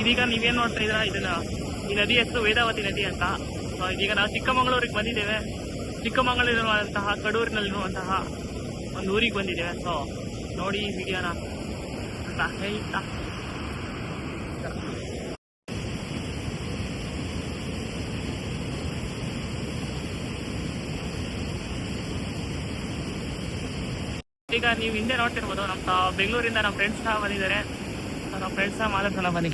ಇದೀಗ ನೀವೇನ್ ನೋಡ್ತಾ ಇದ್ರ ಇದನ್ನ ಈ ನದಿ ಹೆಸರು ವೇದಾವತಿ ನದಿ ಅಂತ. ಸೊ ಇದೀಗ ನಾವು ಚಿಕ್ಕಮಗಳೂರಿಗೆ ಬಂದಿದ್ದೇವೆ. ಚಿಕ್ಕಮಗಳೂರಿರುವಂತಹ ಕಡೂರಿನಲ್ಲಿರುವಂತಹ ಒಂದು ಊರಿಗೆ ಬಂದಿದ್ದೇವೆ. ಸೊ ನೋಡಿ ವಿಡಿಯೋನ ಅಂತ ಹೇಳ್ತಾ. ಈಗ ನೀವು ಹಿಂದೆ ನೋಡ್ತಿರ್ಬೋದು, ನಮ್ಮ ಬೆಂಗಳೂರಿಂದ ನಮ್ಮ ಫ್ರೆಂಡ್ಸ್ ಸಹ ಬಂದಿದ್ದಾರೆ. ನಮ್ಮ ಫ್ರೆಂಡ್ಸ್ ಸಹ ಮಾತಾಡ್ಸೋಣ ಬನ್ನಿ.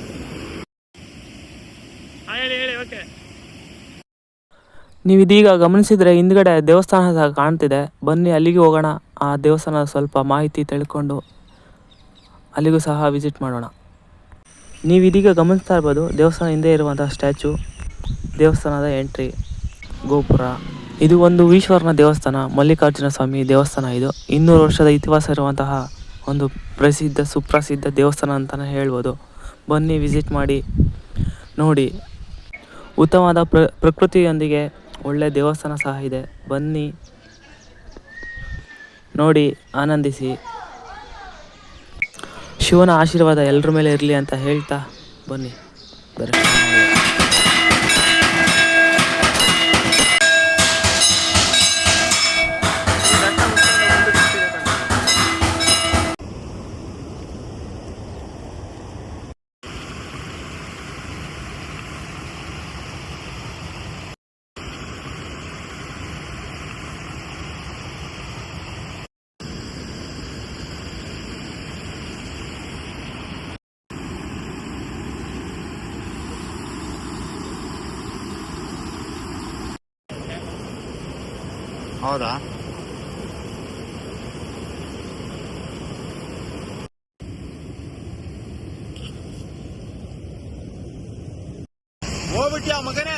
ಹೇಳಿ ನೀವು ಇದೀಗ ಗಮನಿಸಿದರೆ ಹಿಂದ್ಗಡೆ ದೇವಸ್ಥಾನ ಸಹ ಕಾಣ್ತಿದೆ. ಬನ್ನಿ, ಅಲ್ಲಿಗೆ ಹೋಗೋಣ. ಆ ದೇವಸ್ಥಾನದ ಸ್ವಲ್ಪ ಮಾಹಿತಿ ತಿಳ್ಕೊಂಡು ಅಲ್ಲಿಗೂ ಸಹ ವಿಸಿಟ್ ಮಾಡೋಣ. ನೀವು ಇದೀಗ ಗಮನಿಸ್ತಾ ಇರ್ಬೋದು, ದೇವಸ್ಥಾನ ಹಿಂದೆ ಇರುವಂಥ ಸ್ಟ್ಯಾಚು ದೇವಸ್ಥಾನದ ಎಂಟ್ರಿ ಗೋಪುರ. ಇದು ಒಂದು ಈಶ್ವರನ ದೇವಸ್ಥಾನ, ಮಲ್ಲಿಕಾರ್ಜುನ ಸ್ವಾಮಿ ದೇವಸ್ಥಾನ ಇದು. ಇನ್ನೂರು ವರ್ಷದ ಇತಿಹಾಸ ಇರುವಂತಹ ಒಂದು ಪ್ರಸಿದ್ಧ, ಸುಪ್ರಸಿದ್ಧ ದೇವಸ್ಥಾನ ಅಂತಲೇ ಹೇಳ್ಬೋದು. ಬನ್ನಿ ವಿಸಿಟ್ ಮಾಡಿ, ನೋಡಿ. ಉತ್ತಮವಾದ ಪ್ರ, ಪ್ರಕೃತಿಯೊಂದಿಗೆ ಒಳ್ಳೆಯ ದೇವಸ್ಥಾನ ಸಹ ಇದೆ. ಬನ್ನಿ, ನೋಡಿ, ಆನಂದಿಸಿ. ಶಿವನ ಆಶೀರ್ವಾದ ಎಲ್ಲರ ಮೇಲೆ ಇರಲಿ ಅಂತ ಹೇಳ್ತಾ ಬನ್ನಿ. ದರ್ಶನ ಮಾಡಿ. ಹೌದಾ? ಹೋಗ್ಬಿಟ್ಯಾ ಮಗನೇ?